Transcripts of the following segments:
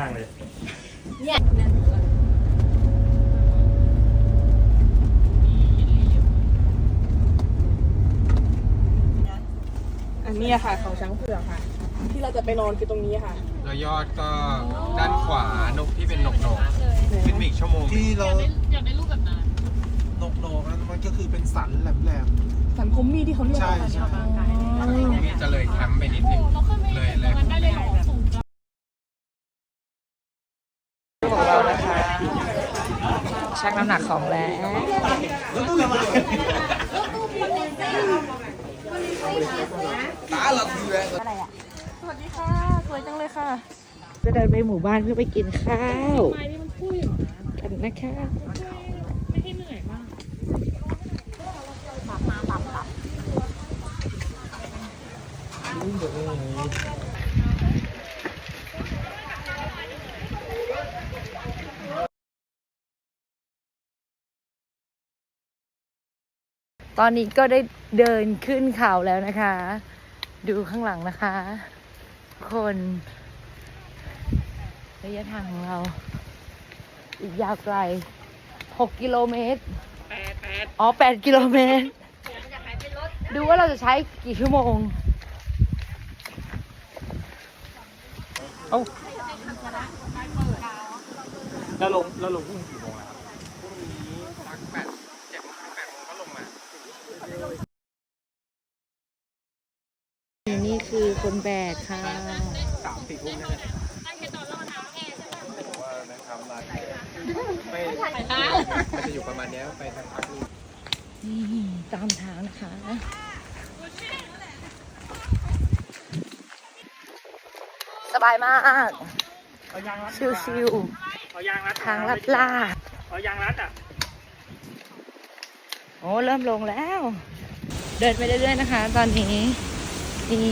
มากเลยอันนี้อะค่ะของช้างเผือกค่ะ ที่เราจะไปนอนคือตรงนี้ค่ะ แล้วยอดก็ด้านขวานกที่เป็นนกนกขึ้นมาอีกชั่วโมงที่เราอยากได้รูปแบบนั้นนกโนกนั้นมันก็คือเป็นสันแหลมสันคมมีที่เขาเรียกใช่กันใช่นี่จะเลยแคมป์ไปนิดนึงเราขึ้นไปเลยเลย ตรงนั้นได้เลยเหรอสูงจัง ของเรานะคะ ชั่งน้ำหนักของแล้วสวัสดีค่ะสวยจังเลยค่ะ จะเดินไปหมู่บ้านเพื่อไปกินข้าวไม้นี่มันพุ่ยเหรอนะกันนะคะไม่ให้เหนื่อยมาก ตอนนี้ก็ได้เดินขึ้นเขาแล้วนะคะ ดูข้างหลังนะคะ คนระยะทางของเรา อีกยาวไกล 6 กิโลเมตรอ๋อ 8 กิโลเมตร ดูว่าเราจะใช้กี่ชั่วโมงแล้วลงแล้วลงพุ่งกี่โมงอะครับ สักแปดเจ็ดโมงแปดโมงก็ลงมา นี่คือคนแบกค่ะ สามสี่ทุ่มนี่แหละว่านะครับร้านไม่มันจะอยู่ประมาณเนี้ยไปสักพักนึงนี่ตามทางนะคะ สบายมาก เอายางรัดชิวเอายางรัดๆ ทางลัดลาดเอายางรัดอะ โอ้เริ่มลงแล้ว เดินไปเรื่อยๆนะคะ ตอนนี้ นี่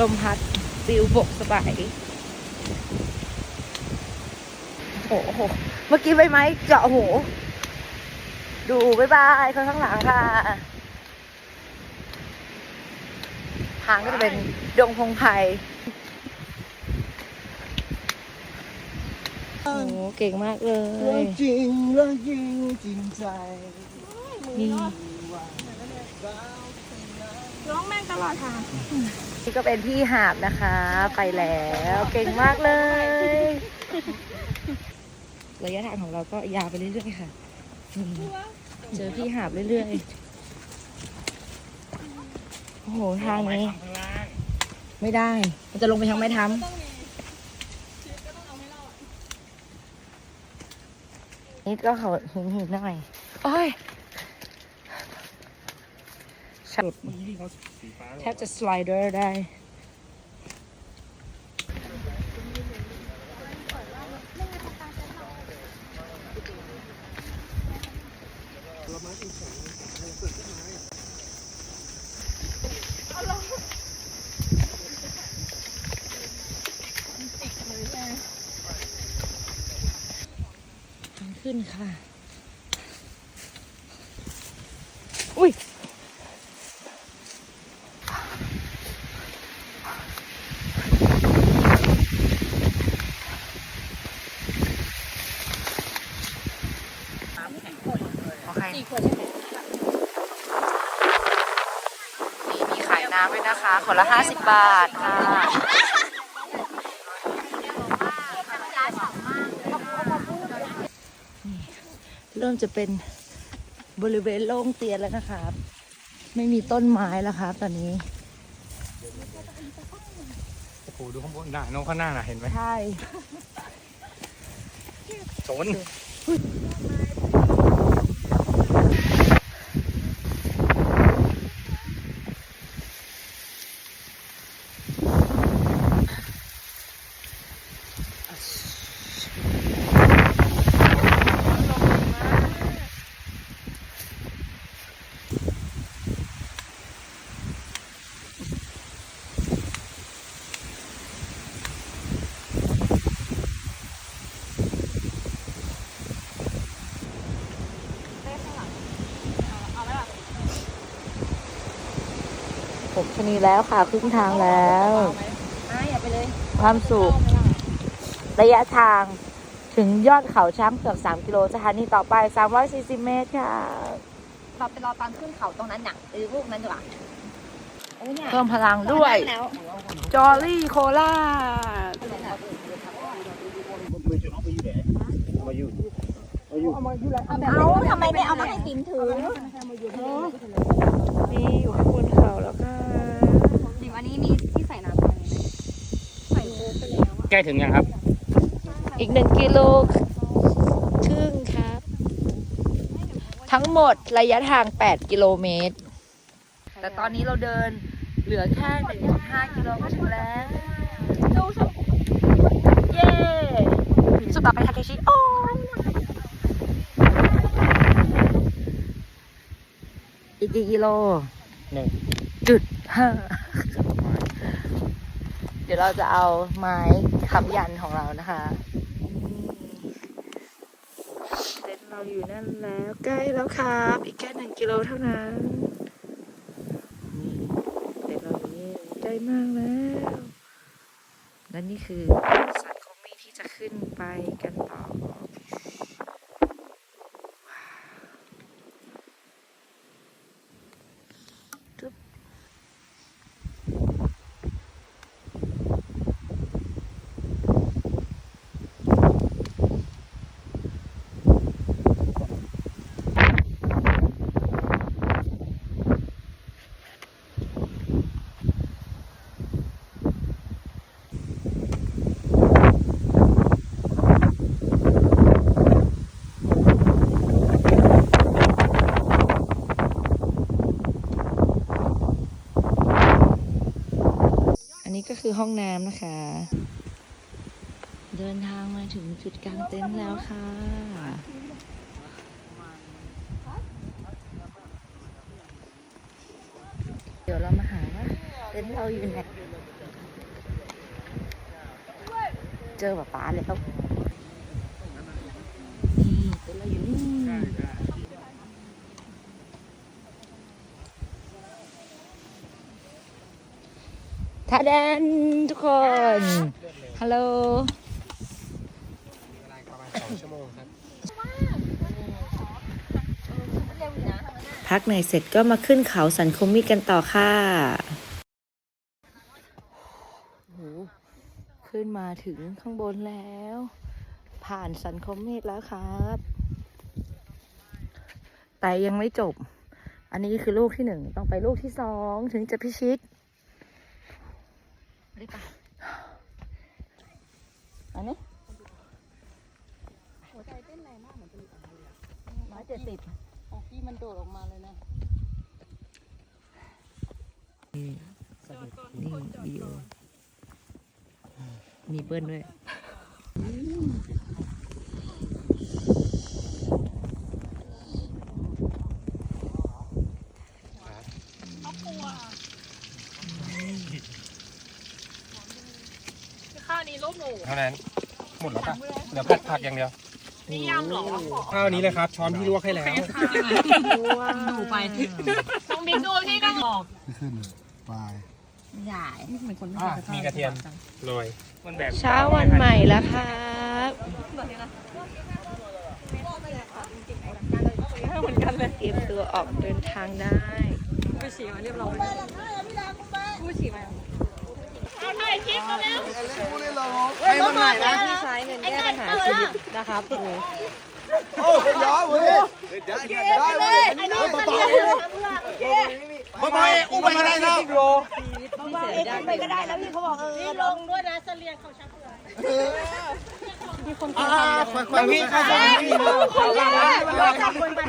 ลมพัดปิวบกสบายโอ้โห เมื่อกี้ใบไม้เจาะหู ดูบ๊ายบายคนข้างหลังค่ะ ทางก็จะเป็นดงพงไผ่โอ้โหเก่งมากเลย จริงรักจริงจริงใจนี่ ร้องแม่งตลอดทางนี่ก็เป็นพี่หาบนะคะ ไปแล้ว เก่งมากเลยระยะทางของเราก็ยาวไปเรื่อยๆค่ะนี่เจอพี่หาบเรื่อยๆ โอ้โห ทางนี้ข้างล่างไม่ได้ มันจะลงไปทางไม้ท้ำนี่ก็เขาหินหินๆหน่อย โอ้ย แทบจะสไลเดอร์ได้ ขึ้นค่ะ อุ้ย โอเคมีมีขายน้ำด้วยนะ คะคนละห้าสิบบาทค่ะเริ่มจะเป็นบริเวณโล่งเตียนแล้วนะครับ ไม่มีต้นไม้แล้วครับตอนนี้ โอ้โหดูข้างบนน่ะน้องข้างหน้าน่ะเห็นไหมใช่โซ นผมชะนีแล้วค่ะครึ่งทางแล้ว ความสุข ระยะทางถึงยอดเขาช้างเผือก3กิโลสถานีต่อไป 340 เมตรค่ะเราไปรอตอนขึ้นเขาตรงนั้นน่ะหรือรูปนั้นดีกว่าโอ้เนี่ยเพิ่มพลังด้วยแล้วจอรี่โคล่าเอาทำไมไม่เอามาให้ติ๋มถือนี่อยู่ข้างบนเขาแล้วค่ะ ติ๋มอันนี้มีที่ใส่น้ำมันใส่โค้กไปแล้วใกล้ถึงยังครับ อีกหนึ่งกิโลครึ่งครับ ทั้งหมดระยะทาง 8 กิโลเมตร แต่ตอนนี้เราเดินเหลือแค่1.5กิโลก็ถึงแล้วดูสุดเย้สุดต่อไปทาเคชิโอ้ยอีกกี่กิโลหนึ่งจุดห้าเดี๋ยวเราจะเอาไม้ค้ำยันของเรานะคะเต็นท์เราอยู่นั่นแล้วใกล้แล้วครับ อีกแค่หนึ่งกิโลเท่านั้นนี่เต็นท์เราอยู่นี่ใกล้มากแล้วและนี่คือสัตว์คงมีที่จะขึ้นไปกันต่อ อันนี้ ก็คือห้องน้ำนะคะ เดินทางมาถึงจุดกลางเต็นท์แล้วค่ะ เดี๋ยวเรามาหาว่าเต็นท์เราอยู่ไหนเจอป๊าป๊าแล้วนี่เต็นท์เราอยู่นี่ ทาแดนทุกคน ฮัลโหลเวลาประมาณสองชั่วโมงครับ พักเหนื่อยเสร็จก็มาขึ้นเขาสันคมมีกันต่อค่ะโหขึ้นมาถึงข้างบนแล้ว ผ่านสันคมเมฆแล้วครับ แต่ยังไม่จบ อันนี้คือลูกที่หนึ่ง ต้องไปลูกที่สองถึงจะพิชิต อันนี้หัวใจเต้นแรงมากเหมือนจะร้อยเจ็ดสิบที่มันโดดออกมาเลยนะ นี่วิดีโอมีเปิ้ลด้วย ข้าวนี้รูปหนู เท่านั้น หม ดแล้วปะเดี๋ยวผัดผักอย่างเดียวนี่ยำเหรอข้าวนี้เลยครับ ช้อนพี่ลวกให้แล้วดูไปน้องบิ๊กดูที่ก็บอกไปใหญ่อะมีกระเทียมโรยมันแบบเช้าวันใหม่แล้วครับเหมือนกันเลยเตรียมตัวออกเดินทางได้ผู้ฉี่มาเรียบร้อยผู้ฉี่มา เอาถ่ายคลิปมาแล้วให้มันไหนนะที่ใช้เงินแก้ปัญหาชีวิตนะครับครูโอ้ยย้อเว้ยได้ได้เว้ยเบาๆเบาๆอุ้มไปก็ได้ครับไปก็ได้แล้วพี่เขาบอกเออลงอ่าค่อยๆวิ่งเข้าไปวิ่งเข้าไป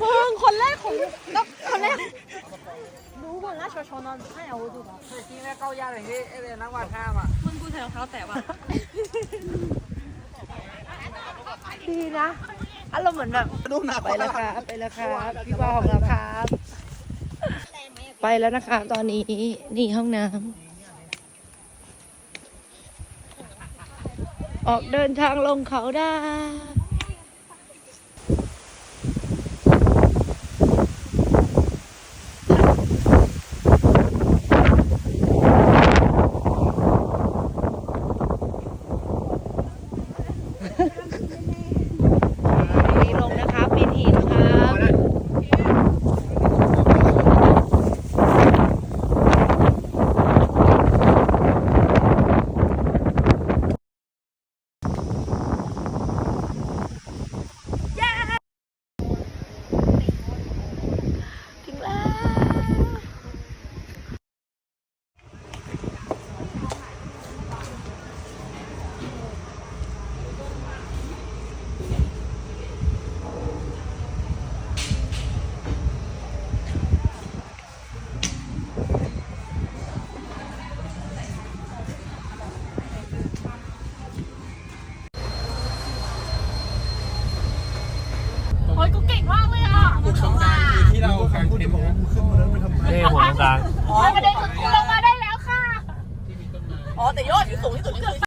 มึงคนแรกของก็คนแรกรู้หมดแล้ว ชวนนอนให้เอาดูมึงกูใส่รองเท้าแตะว่ะดีนะอารมณ์เหมือนแบบดูหนักไปแล้วครับไปแล้วครับพี่บอของเราครับ ไปแล้วนะคะตอนนี้นี่ห้องน้ำออกเดินทางลงเขาได้